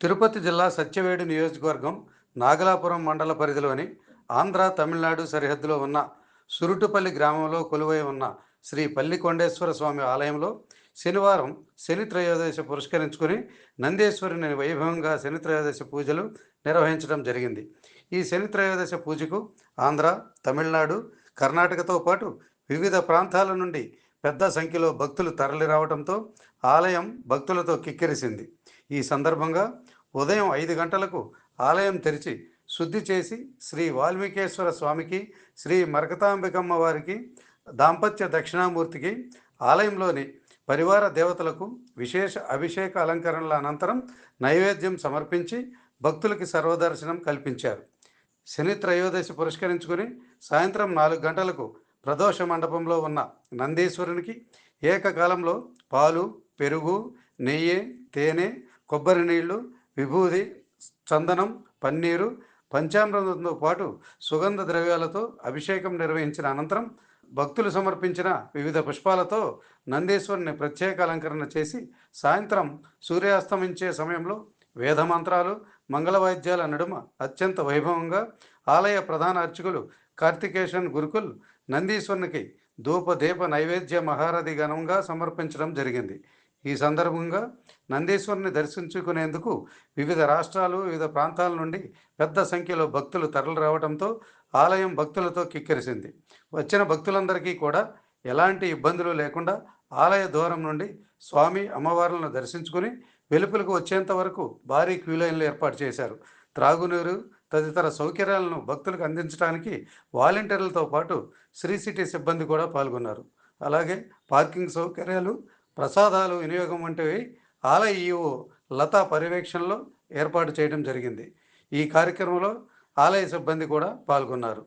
తిరుపతి జిల్లా సత్యవేడు నియోజకవర్గం నాగలాపురం మండల పరిధిలోని ఆంధ్ర తమిళనాడు సరిహద్దులో ఉన్న సురుటుపల్లి గ్రామంలో కొలువై ఉన్న శ్రీ పల్లికొండేశ్వర స్వామి ఆలయంలో శనివారం శని త్రయోదశి పురస్కరించుకుని నందేశ్వరుని వైభవంగా శని త్రయోదశి పూజలు నిర్వహించడం జరిగింది. ఈ శని త్రయోదశ పూజకు ఆంధ్ర తమిళనాడు కర్ణాటకతో పాటు వివిధ ప్రాంతాల నుండి పెద్ద సంఖ్యలో భక్తులు తరలిరావడంతో ఆలయం భక్తులతో కిక్కిరిసింది. ఈ సందర్భంగా ఉదయం ఐదు గంటలకు ఆలయం తెరిచి శుద్ధి చేసి శ్రీ వాల్మీకేశ్వర స్వామికి శ్రీ మరకతాంబికమ్మ వారికి దాంపత్య దక్షిణామూర్తికి ఆలయంలోని పరివార దేవతలకు విశేష అభిషేక అలంకరణల అనంతరం నైవేద్యం సమర్పించి భక్తులకి సర్వదర్శనం కల్పించారు. శని త్రయోదశి పురస్కరించుకుని సాయంత్రం నాలుగు గంటలకు ప్రదోష మండపంలో ఉన్న నందీశ్వరునికి ఏకకాలంలో పాలు పెరుగు నెయ్యి తేనె కొబ్బరి నీళ్ళు విభూది చందనం పన్నీరు పంచామృతంతో పాటు సుగంధ ద్రవ్యాలతో అభిషేకం నిర్వహించిన అనంతరం భక్తులు సమర్పించిన వివిధ పుష్పాలతో నందీశ్వరుని ప్రత్యేక అలంకరణ చేసి సాయంత్రం సూర్యాస్తమించే సమయంలో వేదమంత్రాలు మంగళవాద్యాల నడుమ అత్యంత వైభవంగా ఆలయ ప్రధాన అర్చకులు కార్తికేశన్ గురుకుల్ నందీశ్వరునికి ధూప దీప నైవేద్య మహారథి ఘనంగా సమర్పించడం జరిగింది. ఈ సందర్భంగా నందీశ్వరుని దర్శించుకునేందుకు వివిధ రాష్ట్రాలు వివిధ ప్రాంతాల నుండి పెద్ద సంఖ్యలో భక్తులు తరలి రావడంతో ఆలయం భక్తులతో కిక్కిరిసింది. వచ్చిన భక్తులందరికీ కూడా ఎలాంటి ఇబ్బందులు లేకుండా ఆలయ దూరం నుండి స్వామి అమ్మవార్లను దర్శించుకుని వెలుపులకు వచ్చేంత వరకు భారీ క్యూ లైన్లు ఏర్పాటు చేశారు. త్రాగునీరు తదితర సౌకర్యాలను భక్తులకు అందించడానికి వాలంటీర్లతో పాటు శ్రీ సిటీ సిబ్బంది కూడా పాల్గొన్నారు. అలాగే పార్కింగ్ సౌకర్యాలు ప్రసాదాలు వినియోగం వంటివి ఆలయ ఈఓ లతా పర్యవేక్షణలో ఏర్పాటు చేయడం జరిగింది. ఈ కార్యక్రమంలో ఆలయ సిబ్బంది కూడా పాల్గొన్నారు.